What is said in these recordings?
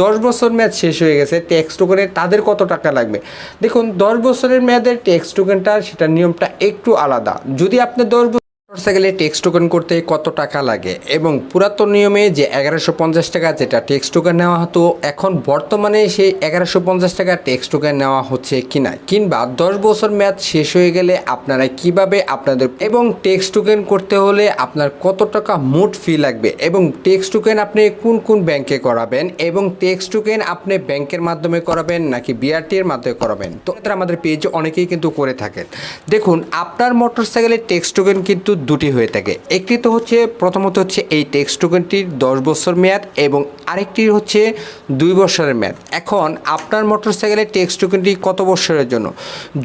দশ বছর মেয়াদ শেষ হয়ে গেছে ট্যাক্স টোকেনের তাদের কত টাকা লাগবে? দেখুন, দশ বছরের মেয়াদের ট্যাক্স টোকেনটা সেটার নিয়মটা একটু আলাদা। যদি আপনি দশ মোটরসাইকেলে ট্যাক্স টোকেন করতে কত টাকা লাগে? এবং পুরাতন নিয়মে যে এগারোশো পঞ্চাশ টাকা যেটা ট্যাক্স টোকেন নেওয়া হতো, এখন বর্তমানে সেই এগারোশো পঞ্চাশ টাকা ট্যাক্স টোকেন নেওয়া হচ্ছে কিনা? কিংবা দশ বছর মেয়াদ শেষ হয়ে গেলে আপনারা কীভাবে আপনাদের এবং ট্যাক্স টোকেন করতে হলে আপনার কত টাকা মোট ফি লাগবে? এবং ট্যাক্স টোকেন আপনি কোন কোন ব্যাংকে করাবেন? এবং ট্যাক্স টোকেন আপনি ব্যাংকের মাধ্যমে করাবেন নাকি বিআরটি এর মাধ্যমে করাবেন? তো আমাদের পেজে অনেকেই কিন্তু করে থাকেন। দেখুন, আপনার মোটরসাইকেলের ট্যাক্স টোকেন কিন্তু দুটি হয়ে থাকে। একটি তো হচ্ছে প্রথমত হচ্ছে এই টেক্সট টোকেনটির দশ বছর মেয়াদ এবং আরেকটি হচ্ছে দুই বছরের মেয়াদ। এখন আপনার মোটরসাইকেলের ট্যাক্স টোকেনটি কত বছরের জন্য?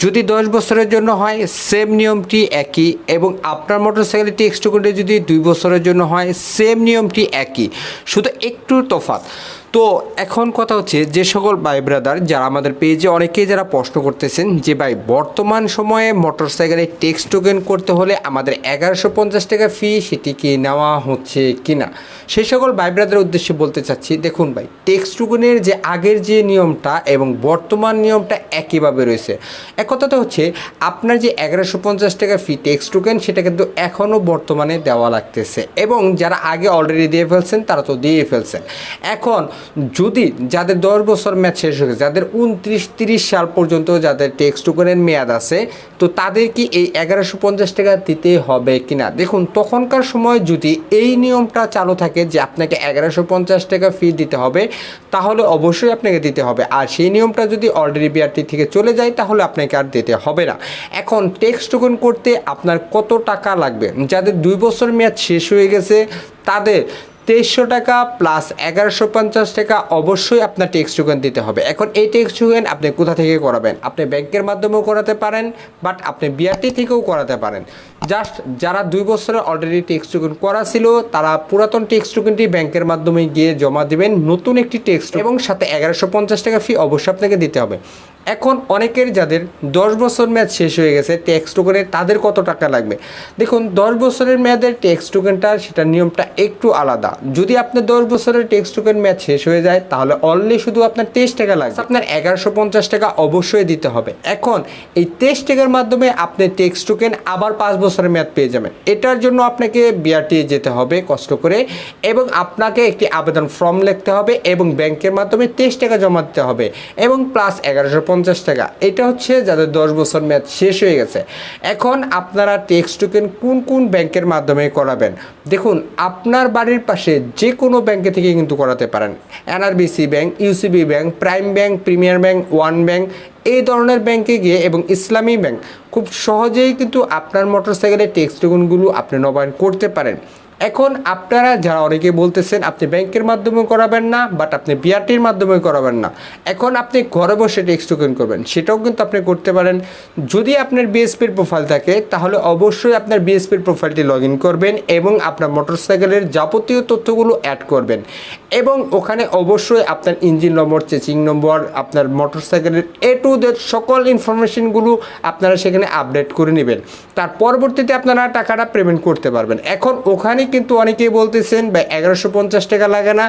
যদি দশ বছরের জন্য হয় সেম নিয়মটি একই এবং আপনার মোটরসাইকেলের ট্যাক্স টোকেনটি যদি দুই বছরের জন্য হয় সেম নিয়মটি একই। শুধু একটু তফাৎ। তো এখন কথা হচ্ছে যে সকল ভাই ব্রাদার যারা আমাদের পেজে অনেকেই যারা প্রশ্ন করতেছেন যে ভাই, বর্তমান সময়ে মোটরসাইকেলে টেক্স টোকেন করতে হলে আমাদের এগারোশো পঞ্চাশ টাকা ফি সেটি কি নেওয়া হচ্ছে কি না সেই সকল ভাই ব্রাদারের উদ্দেশ্যে বলতে চাচ্ছি, দেখুন ভাই টেক্স টোকেনের যে আগের যে নিয়মটা এবং বর্তমান নিয়মটা একইভাবে রয়েছে। এক কথাতে হচ্ছে, আপনার যে এগারোশো পঞ্চাশ টাকা ফি টেক্স টোকেন সেটা কিন্তু এখনও বর্তমানে দেওয়া লাগতেছে এবং যারা আগে অলরেডি দিয়ে ফেলছেন তারা তো দিয়ে ফেলছেন। এখন যদি যাদের দশ বছর মেয়াদ শেষ হয়ে গেছে, যাদের উনত্রিশ, তিরিশ সাল পর্যন্ত যাদের টেক্স টোকেনের মেয়াদ আছে, তো তাদের কি এই এগারোশো পঞ্চাশ টাকা দিতে হবে কিনা? দেখুন, তখনকার সময় যদি এই নিয়মটা চালু থাকে যে আপনাকে এগারোশো পঞ্চাশ টাকা ফি দিতে হবে, তাহলে অবশ্যই আপনাকে দিতে হবে। আর সেই নিয়মটা যদি অলরেডি বিআরটি থেকে চলে যায়, তাহলে আপনাকে আর দিতে হবে না। এখন টেক্স টোকেন করতে আপনার কত টাকা লাগবে? যাদের দুই বছর মেয়াদ শেষ হয়ে গেছে, তাদের তেইশশো টাকা প্লাস এগারোশো পঞ্চাশ টাকা অবশ্যই আপনার ট্যাক্স টোকেন দিতে হবে। এখন এই ট্যাক্স টোকেন আপনি কোথা থেকে করাবেন? আপনি ব্যাংকের মাধ্যমেও করাতে পারেন বাট আপনি বিআরটি থেকেও করাতে পারেন। জাস্ট যারা দুই বছরে অলরেডি ট্যাক্স টোকেন করা ছিল, তারা পুরাতন ট্যাক্স টোকেনটি ব্যাংকের মাধ্যমে গিয়ে জমা দিবেন। নতুন একটি ট্যাক্স এবং সাথে এগারোশো পঞ্চাশ টাকা ফি অবশ্যই আপনাকে দিতে হবে। এখন অনেকের যাদের দশ বছর মেয়াদ শেষ হয়ে গেছে ট্যাক্স টোকেনের তাদের কত টাকা লাগবে? দেখুন, দশ বছরের মেয়াদের ট্যাক্স টোকেনটা সেটার নিয়মটা একটু আলাদা। যদি আপনার দশ বছরের ট্যাক্স টোকেন মেয়াদ শেষ হয়ে যায়, তাহলে অনলি শুধু আপনার তেইশ টাকা লাগবে। আপনার এগারোশো পঞ্চাশ টাকা অবশ্যই দিতে হবে। এখন, এই তেইশ টাকার মাধ্যমে আপনি ট্যাক্স টোকেন আবার পাঁচ বছরের মেয়াদ পেয়ে যাবেন। এটার জন্য আপনাকে বিআরটি যেতে হবে কষ্ট করে, এবং আপনাকে একটি আবেদন ফর্ম লিখতে হবে, এবং ব্যাংকের মাধ্যমে তেইশ টাকা জমা দিতে হবে, এবং প্লাস এগারোশো পঞ্চাশ টাকা। এটা হচ্ছে যাদের দশ বছর মেয়াদ শেষ হয়ে গেছে। এখন আপনারা ট্যাক্স টোকেন কোন কোন ব্যাংকের মাধ্যমে করাবেন? দেখুন, আপনার বাড়ির পাশে যে কোনো ব্যাংকে থেকে কিন্তু করাতে পারেন। NRBC bank UCB bank prime bank premier bank one bank এই ধরনের ব্যাংকে গিয়ে এবং ইসলামী ব্যাংক খুব সহজেই কিন্তু আপনার মোটরসাইকেলের ট্যাক্স টোকেনগুলো আপনি নবায়ন করতে পারেন। এখন আপনারা যারা অনেকে বলতেছেন, আপনি ব্যাংকের মাধ্যমে করাবেন না বাট আপনি বিআরটির মাধ্যমে করাবেন না। এখন আপনি ঘরে বসে ট্যাক্স টোকেন করবেন, সেটাও কিন্তু আপনি করতে পারেন। যদি আপনার বিএসপির প্রোফাইল থাকে, তাহলে অবশ্যই আপনার বিএসপির প্রোফাইলটি লগ করবেন এবং আপনার মোটরসাইকেলের যাবতীয় তথ্যগুলো অ্যাড করবেন। এবং ওখানে অবশ্যই আপনার ইঞ্জিন নম্বর চেচিং নম্বর আপনার মোটরসাইকেলের এ টু জেড সকল ইনফরমেশনগুলো আপনারা সেখানে আপডেট করে নেবেন। তার পরবর্তীতে আপনারা টাকাটা পেমেন্ট করতে পারবেন। এখন ওখানে কিন্তু অনেকেই বলতেছেন বা এগারোশো পঞ্চাশ টাকা লাগে না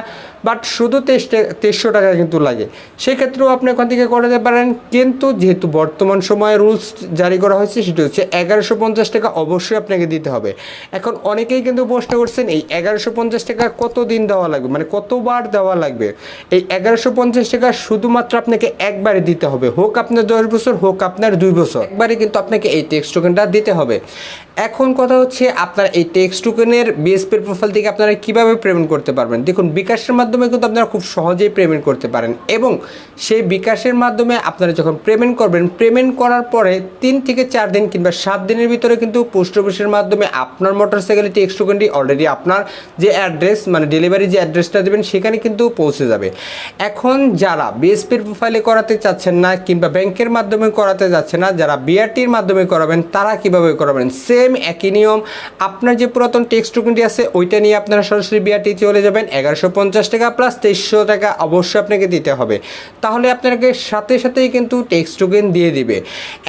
বাট শুধু তেইশ তেইশশো টাকা কিন্তু লাগে। সেক্ষেত্রেও আপনি ওখান থেকে করাতে পারেন, কিন্তু যেহেতু বর্তমান সময়ে রুলস জারি করা হয়েছে, সেটা হচ্ছে এগারোশো পঞ্চাশ টাকা অবশ্যই আপনাকে দিতে হবে। এখন অনেকেই কিন্তু প্রশ্ন করছেন, এই এগারোশো পঞ্চাশ টাকা কত দিন দেওয়া লাগবে? মানে কতবার দেওয়া লাগবে? এই এগারোশো পঞ্চাশ টাকা শুধুমাত্র আপনাকে একবারে দিতে হবে। হোক আপনার দশ বছর, হোক আপনার দুই বছর। একবারে কিন্তু আপনাকে এই টেক্স টোকেনটা দিতে হবে। এখন কথা হচ্ছে আপনার এই টেক্স টোকেনের বিএসপির প্রোফাইল থেকে আপনারা কীভাবে পেমেন্ট করতে পারবেন? দেখুন, বিকাশের মাধ্যমে কিন্তু আপনারা খুব সহজেই পেমেন্ট করতে পারেন এবং সেই বিকাশের মাধ্যমে আপনারা যখন পেমেন্ট করবেন পেমেন্ট করার পরে তিন থেকে চার দিন কিংবা সাত দিনের ভিতরে কিন্তু পোস্ট অফিসের মাধ্যমে আপনার মোটরসাইকেলের টেক্স টোকেনটি অলরেডি আপনার যে অ্যাড্রেস মানে ডেলিভারি যে অ্যাড্রেসটা দেবেন, সেখানে কিন্তু পৌঁছে যাবে। এখন যারা বিএসপির প্রোফাইলে করাতে চাচ্ছেন না কিংবা ব্যাংকের মাধ্যমে করাতে যাচ্ছে না, যারা বিআরটির মাধ্যমে করাবেন, তারা কীভাবে করাবেন? সেম সেম একই নিয়ম। আপনার যে পুরাতন টেক্সট টোকেনটি আছে, ওইটা নিয়ে আপনারা সরাসরি বিআরটি চলে যাবেন। এগারোশো পঞ্চাশ টাকা প্লাস তেইশশো টাকা অবশ্যই আপনাকে দিতে হবে। তাহলে আপনাকে সাথে সাথেই কিন্তু টেক্সট টোকেন দিয়ে দিবে।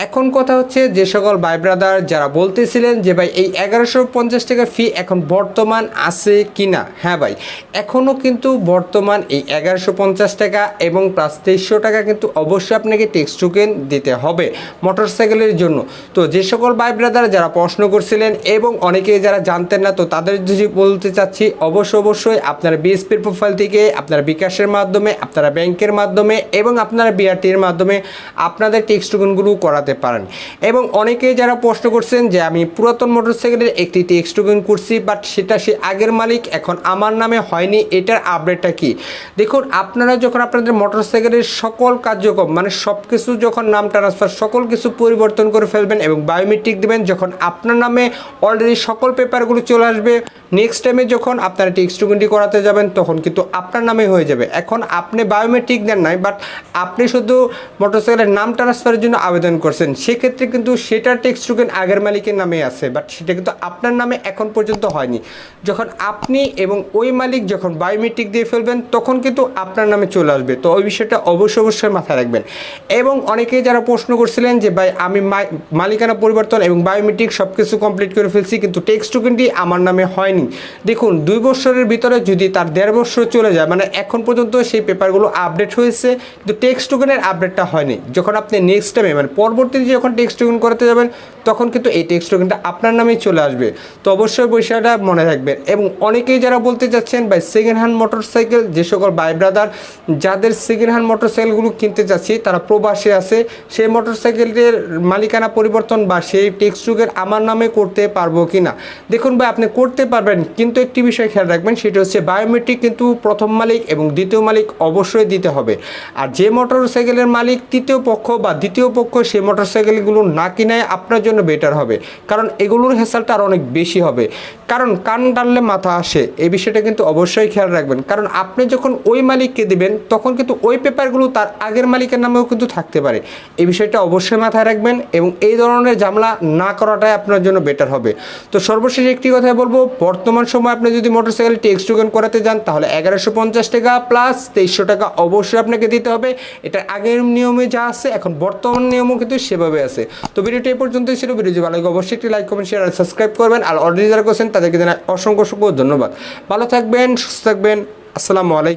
এখন কথা হচ্ছে, যে সকল ভাই ব্রাদার যারা বলতেছিলেন যে, ভাই, এই এগারোশো পঞ্চাশ টাকা ফি এখন বর্তমান আছে কি না হ্যাঁ ভাই এখনও কিন্তু বর্তমান এই এগারোশো পঞ্চাশ টাকা এবং প্লাস তেইশশো টাকা কিন্তু অবশ্যই আপনাকে টেক্সট টোকেন দিতে হবে। মোটরসাইকেলের জন্য। তো যে সকল ভাই ব্রাদার যারা প্রশ্ন করছিলেন এবং অনেকেই যারা জানতেন না, তো তাদের যদি বলতে চাচ্ছি অবশ্যই অবশ্যই আপনার বিএসপির প্রোফাইল থেকে, আপনার বিকাশের মাধ্যমে, আপনারা ব্যাংকের মাধ্যমে এবং আপনারা বিআরটির মাধ্যমে আপনাদের টেক্সট টোকেনগুলো করাতে পারেন। এবং অনেকেই যারা প্রশ্ন করছেন যে, আমি পুরাতন মোটরসাইকেলের একটি টেক্সট টোকেন করছি বাট সেটা সে আগের মালিক, এখন আমার নামে হয়নি, এটার আপডেটটা কি? দেখুন, আপনারা যখন আপনাদের মোটরসাইকেলের সকল কার্যক্রম মানে সব কিছু যখন নাম ট্রান্সফার সকল কিছু পরিবর্তন করে ফেলবেন এবং বায়োমেট্রিক দেবেন, যখন আপনার নামে অলরেডি সকল পেপারগুলো চলে আসবে। নেক্সট টাইমে যখন আপনারা টেক্সট টোকেনটি করাতে যাবেন, তখন কিন্তু আপনার নামে হয়ে যাবে। এখন আপনি বায়োমেট্রিক দেন নাই বাট আপনি শুধু মোটরসাইকেলের নাম ট্রান্সফারের জন্য আবেদন করছেন। সেক্ষেত্রে কিন্তু সেটার টেক্সট টোকেন আগের মালিকের নামে আছে বাট সেটা কিন্তু আপনার নামে এখন পর্যন্ত হয়নি। যখন আপনি এবং ওই মালিক যখন বায়োমেট্রিক দিয়ে ফেলবেন, তখন কিন্তু আপনার নামে চলে আসবে। তো ওই বিষয়টা অবশ্যই অবশ্যই মাথায় রাখবেন। এবং অনেকেই যারা প্রশ্ন করছিলেন যে, ভাই, আমি মালিকানা পরিবর্তন এবং বায়োমেট্রিক সব কিছু কমপ্লিট করে ফেলছি, কিন্তু টেক্সট টোকেনটি আমার নামে হয়নি। দেখুন, দুই বছরের ভিতরে যদি তার দেড় বছর চলে যায় মানে এখন পর্যন্ত সেই পেপারগুলো আপডেট হয়েছে, কিন্তু টেক্সট টোকেনের আপডেটটা হয়নি। যখন আপনি নেক্সট টাইমে মানে পরবর্তীতে যখন টেক্সট টোকেন করাতে যাবেন, তখন কিন্তু এই টেক্সট টোকেনটা আপনার নামেই চলে আসবে। তো অবশ্যই বিষয়টা মনে রাখবেন। এবং অনেকেই যারা বলতে চাচ্ছেন, ভাই সেকেন্ড হ্যান্ড মোটরসাইকেল যে সকল বাই ব্রাদার যাদের সেকেন্ড হ্যান্ড মোটরসাইকেলগুলো কিনতে চাচ্ছি, তারা প্রবাসে আছে, সেই মোটরসাইকেলের মালিকানা পরিবর্তন বা সেই টেক্সট টোকেন আমার নামে করতে পারব কি না দেখুন ভাই, আপনি করতে পারবেন, কিন্তু একটি বিষয় খেয়াল রাখবেন, সেটা হচ্ছে বায়োমেট্রিক কিন্তু প্রথম মালিক এবং দ্বিতীয় মালিক অবশ্যই দিতে হবে। আর যে মোটর সাইকেলের মালিক তৃতীয় পক্ষ বা দ্বিতীয় পক্ষ সেই মোটর সাইকেলগুলো না কিনায় আপনার জন্য বেটার হবে। কারণ এগুলোর হেসালটা আর অনেক বেশি হবে। কারণ কান টানলে মাথা আসে, এই বিষয়টা কিন্তু অবশ্যই খেয়াল রাখবেন। কারণ আপনি যখন ওই মালিককে দিবেন, তখন কিন্তু ওই পেপারগুলো তার আগের মালিকের নামেও কিন্তু থাকতে পারে। এই বিষয়টা অবশ্যই মাথায় রাখবেন এবং এই ধরনের ঝামেলা না করাটাই আপনার জন্য বেটার হবে। তো সর্বশেষ একটি কথা বলব, বর্তমান সময় আপনি যদি মোটরসাইকেল টেক্সট টোকেন করাতে যান, তাহলে এগারোশো পঞ্চাশ টাকা প্লাস তেইশশো টাকা অবশ্যই আপনাকে দিতে হবে। এটা আগের নিয়মে যা আছে, এখন বর্তমান নিয়মও কিন্তু সেভাবে আছে। তো ভিডিওটি এই পর্যন্তই ছিল। ভিডিও ভালো লাগে অবশ্যই একটি লাইক কমেন্ট শেয়ার আর সাবস্ক্রাইব করবেন। আর অলরেডি যারা করছেন, তাদেরকে জানাই অসংখ্য অসংখ্য ধন্যবাদ। ভালো থাকবেন, সুস্থ থাকবেন। আসসালামু আলাইকুম।